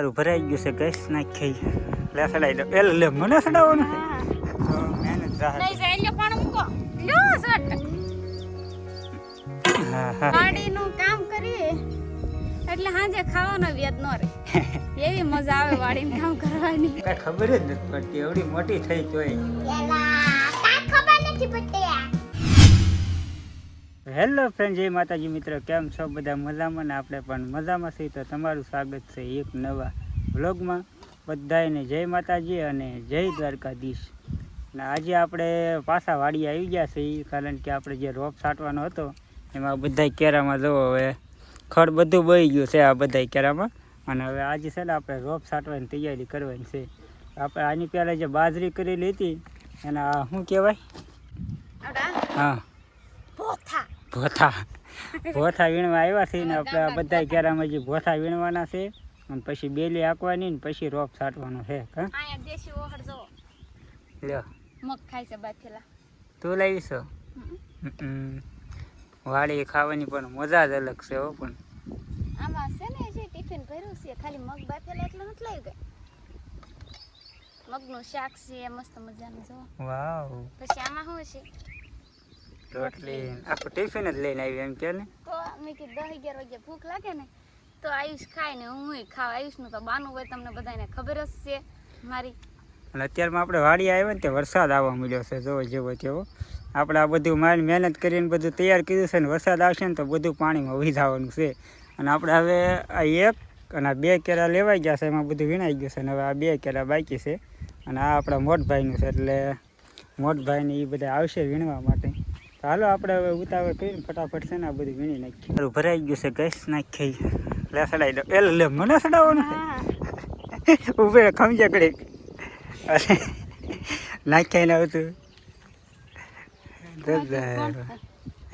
તારું ભરાઈ ગયું છે ગેસ નાખી. લે સડાઈ દો એલ લે મને સડાવવાનું છે. મહેનત જા નહીં એટલે પણ મૂકો. લ્યો સટ. હા કામ કરીએ એટલે સાંજે ખાવાનો વ્યાજ ન રહે. એવી મજા આવે વાડીને કામ કરવાની. કઈ ખબર જ નથી પડતી એવડી મોટી થઈ તોય હેલો ફ્રેન્ડ જય માતાજી મિત્ર કેમ છો બધા મજામાં? ને આપણે પણ મજામાં છીએ. તો તમારું સ્વાગત છે એક નવા વ્લોગમાં. બધાને જય માતાજી અને જય દ્વારકાધીશ. ને આજે આપણે પાછા વાડી આવી ગયા છીએ કારણ કે આપણે જે રોપ છાંટવાનો હતો એમાં બધા કેરામાં જુઓ હવે ખડ બધું બળી ગયું છે આ બધા કેરામાં. અને હવે આજે છે ને આપણે રોપ છાંટવાની તૈયારી કરવાની છે. આપણે આની પહેલાં જે બાજરી કરેલી હતી એના શું કહેવાય? હા. પોથા. ભોથા. ભોથા વીણવા આવ્યા છે ને આપણે બધા કેરામાં જે ભોથા વીણવાના છે. અને પછી બેલી આંકવાની ને પછી રોપ છાંટવાનો છે લ્યો. મગ ખાય છે બાફેલા. તું લાવીશ વાડી ખાવાની પણ મજા જ અલગ છે હો પણ. આમાં છે ને જે ટિફિન ભર્યું છે ખાલી મગ બાફેલા એટલે નથી લઈ ગઈ મગનું શાક છે મસ્ત મજાનું જો વાવ. પછી આમાં શું છે? રોટલી આપણે ટિફિન જ લઈને આવી એમ કે ને? તો મેં કીધું દસ અગિયાર વાગે ભૂખ લાગે ને તો આયુષ ખાય ને હું ખાવ. આયુષનું તો બાનું હોય તમને બધાને ખબર જ છે મારી. અને અત્યારમાં આપણે વાડી આવ્યા ને તે વરસાદ આવવા મળ્યો છે જોવો જેવો તેવો આપણે આ બધું મારી મહેનત કરીને બધું તૈયાર કર્યું છે ને વરસાદ આવશે ને તો બધું પાણીમાં વહી જવાનું છે. અને આપણે હવે આ એક અને આ બે કેરા લેવાઈ ગયા છે એમાં બધું વીણાઈ ગયું છે અને હવે આ બે કેરા બાકી છે. અને આ આપણા મોટભાઈનું છે એટલે મોટભાઈને એ બધા આવશે વીણવા માટે. હાલો આપણે હવે ઉતાવળ કરીને ફટાફટ છે ને આ બધું વીણી નાખીએ. મારું ભરાઈ ગયું છે ગેસ નાખી લે સડાઈ દો. એલ લે મને સડાવવાનું ઉભે ખમજે કડી અરે નાખ્યા ને આવતું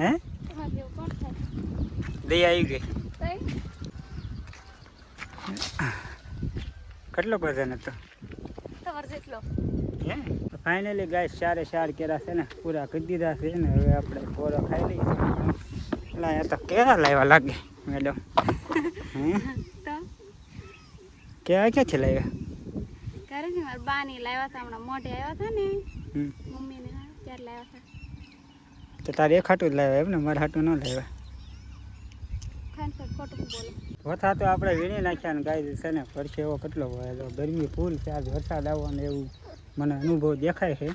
હે? દઈ આવી ગઈ. કેટલો વજન હતો? જેટલો. હે ફાઇનલી ગાય ચારે ચાર કેરા છે ને પૂરા કરી દીધા છે ને હવે આપણે કોરો ખાઈ લઈએ અહીંયા તો કેરા લાવ્યા લાગે મેડમ. તો? કેવા ક્યાંથી લાવ્યા? ઘરે છે મારા બા ની લાવ્યા હતા હમણાં મોઢે આવ્યા હતા ને હમ. મમ્મીને ત્યારે લાવ્યા હતા. તો તારે એક હાટું જ લાવ્યા એમ ને? મારા હાટું ન લાવ્યા. વથા તો આપણે વીણી નાખ્યા ને ગાય છે ને પરસે એવો કેટલો હોય તો ગરમી ફૂલ છે આજ વરસાદ આવવાનો એવું. મને અનુભવ દેખાય છે.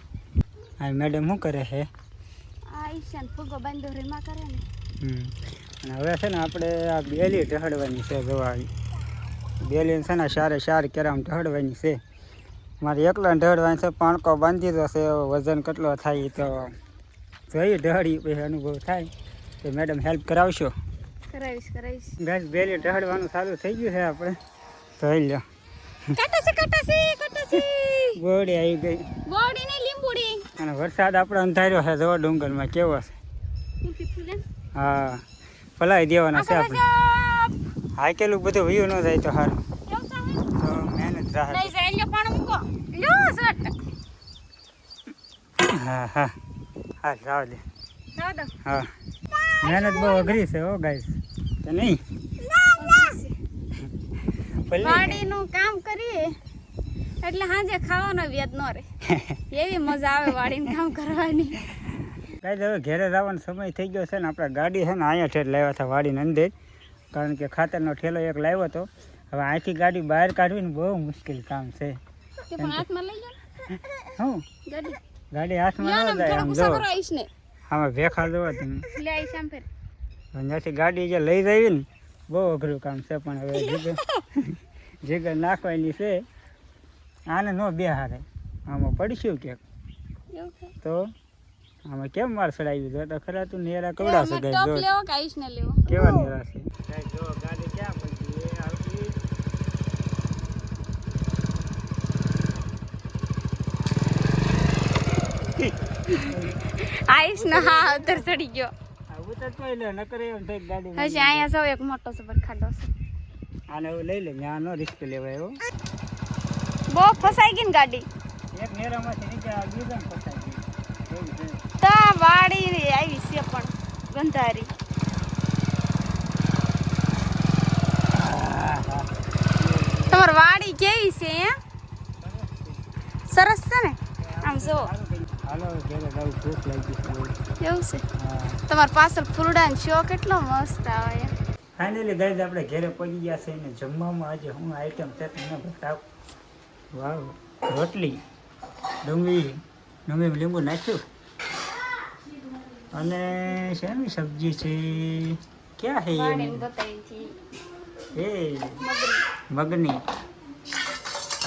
આ મેડમ શું કરે છે. અને હવે છે ને આપણે આ બેલી ઢહડવાની છે જોવા બેલી છે ને સારે સાર કેરામ ઢહડવાની છે. મારે એકલા ઢહડવાની છે પાણકો બાંધી છે વજન કેટલો થાય તો જોઈએ ઢહડી પછી અનુભવ થાય. તો મેડમ હેલ્પ કરાવશો? કરાવીશ કરાવીશ. ગેસ બેલી ઢહડવાનું ચાલુ થઈ ગયું છે આપણે. જોઈ લો કાટાસી કાટાસી! ગોળી આવી ગઈ. ગોળી ને લીંબુડી. અને વરસાદ આપણે અંધાર્યો છે જો ડુંગરમાં કેવો છે. હા પલાવી દેવાના છે આપણે. હાકેલું બધું વયું ન જાય તો સારું મહેનત રાહત. નહીં જાય એટલે પણ મૂકો. લ્યો સટ હા હા. હા જાવ દે. હા. મહેનત બહુ અઘરી છે હો ગાઈસ. તો નહીં? વાડીનું કામ કરીએ. એટલે સાંજે ખાવાનો વ્યાજ ન રહે. એવી મજા આવે વાડીને કામ કરવાની. કાંઈ હવે ઘેરે જવાનો સમય થઈ ગયો છે ને આપણે ગાડી છે ને અહીંયા ઠેર લાવ્યા હતા વાડીને અંદર કારણ કે ખાતરનો ઠેલો એક લાવ્યો હતો. હવે અહીંથી ગાડી બહાર કાઢવી ને બહુ મુશ્કેલ કામ છે. હું? ગાડી. હાથમાં ન જાય આમ જો આમાં ભેખા જોવા તમે. ત્યાંથી ગાડી જે લઈ જવી ને બહુ અઘરું કામ છે પણ હવે જીગર નાખવાની છે. આને નો બે હારે આમાં પડશું કે? તો આમાં કેમ માર ચડાવી દો તો ખરા તું નેરા કવડા છે ગઈ જો લેવો કે આવીશ ને લેવો? કેવા નેરા છે? જો ગાડી ક્યાં પડી? એ આવતી. આવીશ ને હા ઉતર ચડી ગયો. આ ઉતરતો લે નકરે એમ થઈ ગાડી હશે અહીંયા સૌ એક મોટો સબર ખાડો છે. આને એવું લઈ લે ત્યાં નો રિસ્ક લેવાય એવો બહુ ફસાઈ ગઈ ને ગાડી. એક નેરામાંથી નીચે આ બીજા ફસાઈ ગઈ. તા વાડી આવી છે પણ ગંધારી. તમારી વાડી કેવી છે હે? સરસ છે ને? આમ જો. એવું છે? તમારી પાછળ ફૂલડાનો શો કેટલો મસ્ત આવે ફાઇનલી ગાઈઝ આપણે ઘરે પહોંચી ગયા છે ને જમવામાં. આજે હું આઈટમ છે તમને બતાવ વાવ રોટલી ડુંગળી ડુંગળી લીંબુ નાખ્યું. અને શેની સબ્જી છે? ક્યાં છે. વાડીને એ મગની.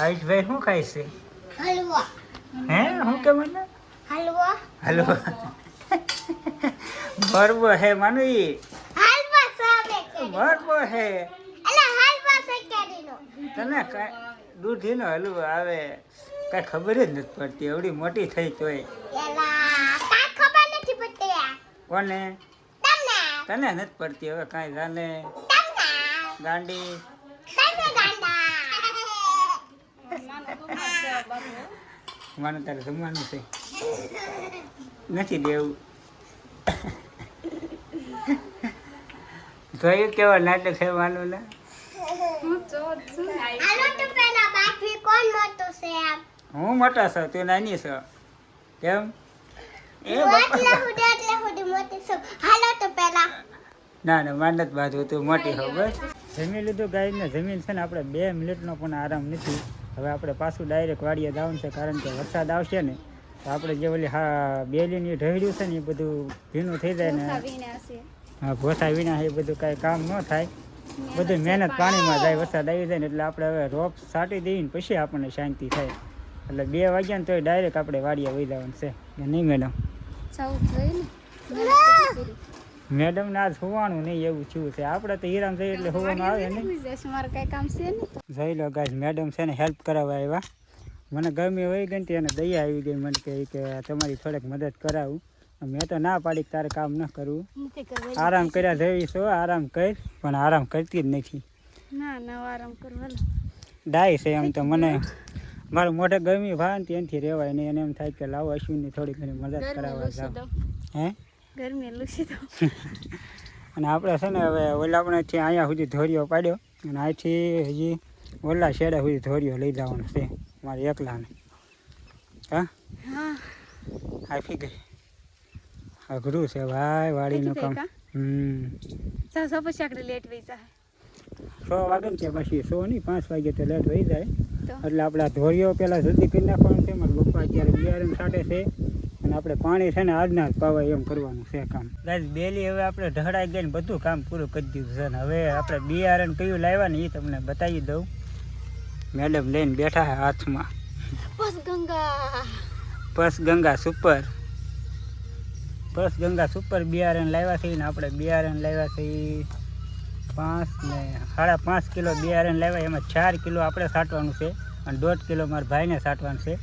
આયુષભાઈ શું ખાય છે? હલવા. હે શું કે મને? હલવા. હલો બરબો હે માનું ઈ હલવા સામે બરબો હે. અલા હલવા સકેડીનો તને કાંઈ દૂધીનો હલવો આવે કાંઈ ખબર જ નથી પડતી એવડી મોટી થઈ તોય. એલા કા ખબર નથી પડતી કોને? તને નથી પડતી હવે કાંઈ જાને ગાંડી. મને તારે જમવાનું છે. નથી દેવું. જોયું કેવા નાટક છે માનું ને હાલો તો પેલા બાકી કોણ મોટું છે આમ હું મોટા છું તું નાની છો. કેમ? એ હું બાપા એટલે હુડી એટલે હુડી મોટી છું. હાલો તો પેલા ના ના માનત બાજુ તું મોટી હો બસ. જમી લીધું ગાયને જમીન છે ને આપણે બે મિનિટનો પણ આરામ નથી. હવે આપણે પાછું ડાયરેક્ટ વાડીએ જવાનું છે કારણ કે વરસાદ આવશે ને તો આપણે જે ઓલી હા બેલીની ઢળ્યું છે ને એ બધું ભીનું થઈ જાય ને. હા ભોસા વિના એ બધું કાંઈ કામ ન થાય. બધું મહેનત પાણીમાં જાય વરસાદ આવી જાય ને એટલે આપણે હવે રોપ સાટી દઈએ ને પછી આપણને શાંતિ થાય. એટલે બે વાગ્યા ને તોય ડાયરેક્ટ આપણે વાડીએ વહી જવાનું છે. કે નહીં મેડમ મેડમ ને. હોવાનું નહીં એવું થયું છે. આપણે તો હીરામ જઈએ એટલે હોવાનું આવે ને કામ છે ને જઈ લો ગાય મેડમ છે ને હેલ્પ કરાવવા આવ્યા. મને ગમી વહી ગઈ ને એને દયા આવી ગઈ. મને કે કે તમારી થોડીક મદદ કરાવું. મેં તો ના પાડી તારે કામ ન કરવું. આરામ કર્યા જેવી છો આરામ કર. પણ આરામ કરતી જ નથી. ના ના આરામ કરવાનો ડાય છે એમ તો મને. મારું મોઢે ગરમી ભાન ત્યાંથી રહેવાય નહીં એને એમ થાય કે લાવો અશ્વિનની થોડી ઘણી મદદ કરાવવા જાવ હે ગરમી લૂસી દો અને આપણે છે ને હવે ઓલા આપણે અહીંયા સુધી ધોરિયો પાડ્યો અને અહીંથી હજી ઓલા શેડા સુધી ધોરિયો લઈ જવાનો છે મારે એકલાને હા હા આપી ગઈ અઘરું છે ભાઈ વાડીનું કામ હમ સો વાગે છે પછી સો નહીં પાંચ વાગે તો લેટ વહી જાય એટલે આપણે આ ધોરિયો પહેલાં જલ્દી કરી નાખવાનું છે. મારા પપ્પા અત્યારે બિયારણ છાંટે છે. અને આપણે પાણી છે ને આજના જ પાવાય એમ કરવાનું છે કામ. ગાઈઝ બેલી હવે આપણે ઢળાઈ ગઈ ને બધું કામ પૂરું કરી દીધું છે. ને હવે આપણે બિયારણ કયું લાવ્યા ને એ તમને બતાવી દઉં. મેડમ લઈને બેઠા છે હાથમાં. પસ ગંગા. પસ ગંગા સુપર. પસ ગંગા સુપર બિયારણ લાવ્યા છે ને આપણે બિયારણ લાવ્યા છે. પાંચ ને સાડા પાંચ કિલો બિયારણ લેવાય એમાં ચાર કિલો આપણે સાટવાનું છે અને દોઢ કિલો મારા ભાઈને સાટવાનું છે.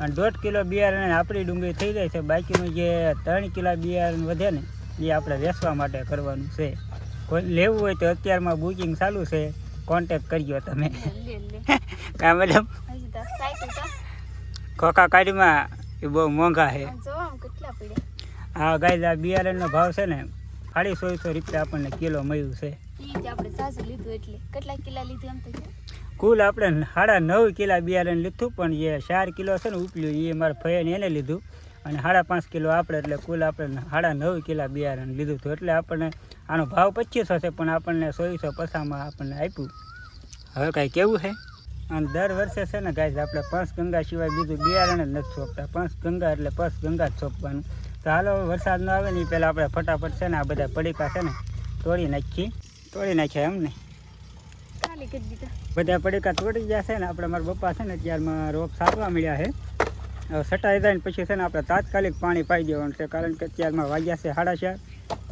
અને દોઢ કિલો બિયારણ આપણી ડુંગળી થઈ જાય છે બાકીનું જે ત્રણ કિલો બિયારણ વધે ને એ આપણે વેચવા માટે કરવાનું છે. કોઈ લેવું હોય તો અત્યારમાં બુકિંગ ચાલુ છે કોન્ટેક કરજો તમે. કાં મેડમ ખોખા કાઢીમાં એ બહુ મોંઘા છે. આ ગાય આ બિયારણનો ભાવ છે ને સોળસો રૂપિયા આપણને કિલો મળ્યું છે. આપણે સાસુ લીધું એટલે. કેટલા કિલા લીધું એમ તો કુલ આપણે સાડા નવ કિલા બિયારણ લીધું પણ જે ચાર કિલો છે ને ઉપલ્યું એ મારા ફઈને એને લીધું. અને સાડા પાંચ કિલો આપણે એટલે કુલ આપણે સાડા નવ કિલા બિયારણ લીધું હતું. એટલે આપણને આનો ભાવ પચીસો છે પણ આપણને સોળસો પચાસમાં આપણને આપ્યું. હવે કાંઈ કેવું છે? અને દર વર્ષે છે ને ગાય આપણે પાંચ ગંગા સિવાય બીજું બિયારણ જ નથી સોંપતા. પાંચ ગંગા એટલે પાંચ ગંગા જ સોંપવાનું. તો હાલો વરસાદ ન આવે ને એ પહેલાં આપણે ફટાફટ છે ને આ બધા પડીકા છે ને તોડી નાખી તોડી નાખ્યા એમ ને બધા પડીકા તોડી ગયા છે ને આપણે મારા પપ્પા છે ને ત્યારમાં રોપ સાચવા મળ્યા છે. સટાઈ જાય ને પછી છે ને આપણે તાત્કાલિક પાણી પાઈ દેવાનું છે કારણ કે અત્યારમાં વાગ્યા છે સાડા ચાર.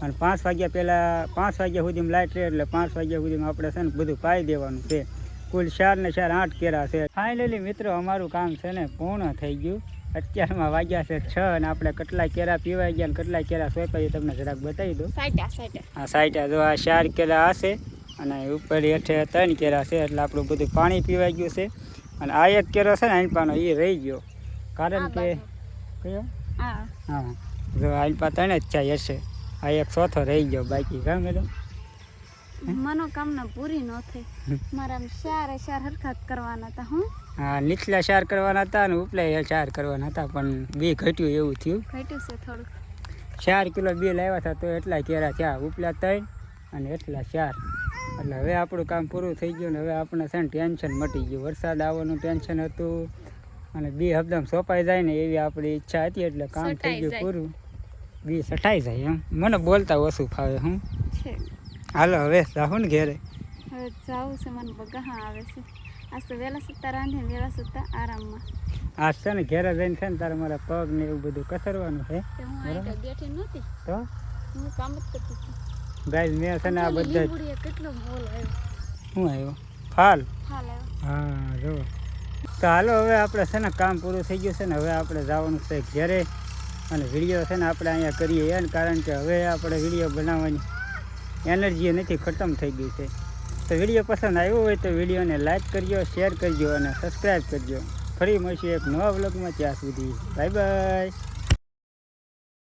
અને પાંચ વાગ્યા પહેલાં પાંચ વાગ્યા સુધીમાં લાઇટ રહે એટલે પાંચ વાગ્યા સુધીમાં આપણે છે ને બધું પાઈ દેવાનું છે. કુલ ચાર ને ચાર આઠ કેરા છે. ફાઇનલી મિત્રો અમારું કામ છે ને પૂર્ણ થઈ ગયું. અત્યારમાં વાગ્યા છે છ અને આપણે કેટલા કેરા પીવાઈ ગયા અને કેટલા કેરા સોંપાઈ તમને જરાક બતાવી દઉં. હા સાઈટા. જો આ ચાર કેરા હશે અને ઉપર હેઠે ત્રણ કેરા છે એટલે આપણું બધું પાણી પીવાઈ ગયું છે. અને આ એક કેરો છે ને આઈનપાનો એ રહી ગયો. કારણ કે કયો? હા. હા. જો આઈનપા ત્રણ જ ચાય હશે. આ એક ચોથો રહી ગયો બાકી કા મેડમ? મનોકામના પૂરી ન થઈ. મારા ચારે ચાર હરખાત કરવાના હતા હું. હા નીચલા ચાર કરવાના હતા અને ઉપલા ચાર કરવાના હતા પણ બે ઘટ્યું એવું થયું. ઘટ્યું છે થોડું ચાર કિલો બે લાવ્યા હતા તો એટલા કેરા થયા? ઉપલા ત્રણ અને એટલા ચાર. એટલે હવે આપણું કામ પૂરું થઈ ગયું ને હવે આપણે છે ને ટેન્શન મટી ગયું. વરસાદ આવવાનું ટેન્શન હતું અને બી હબદમ સોંપાઈ જાય ને એવી આપણી ઈચ્છા હતી એટલે કામ થઈ ગયું પૂરું. બી સટાઈ જાય એમ. મને બોલતા ઓછું ફાવે હું. હાલો હવે જાહું ને ઘેરે. હવે જાવું છે મને બગા આવે છે. આજ તો વહેલા સુતા રાંધે વહેલા સુતા આરામમાં. આજ છે ને ઘેરે જઈને છે ને તારે મારા પગ ને એવું બધું કસરવાનું છે? બેઠી નહોતી. તો? હું કામ જ કરતી હતી. ગાઈઝ મેં છે ને આ બધા કેટલો મોલ આવ્યો. શું આવ્યો? ફાલ? આવ્યો. હા જો. તો હાલો હવે આપણે છે ને કામ પૂરું થઈ ગયું છે ને હવે આપણે જવાનું છે ઘરે. અને વીડિયો છે ને આપણે અહીંયા કરીએ એને કારણ કે હવે આપણે વીડિયો બનાવવાની એનર્જી નથી ખતમ થઈ ગઈ છે. તો વીડિયો પસંદ આવ્યો હોય તો વિડીયોને લાઈક કરજો, શેર કરજો અને સબસ્ક્રાઈબ કરજો. ફરી મળીશું એક નવા વ્લોગમાં ત્યાં સુધી. Bye bye.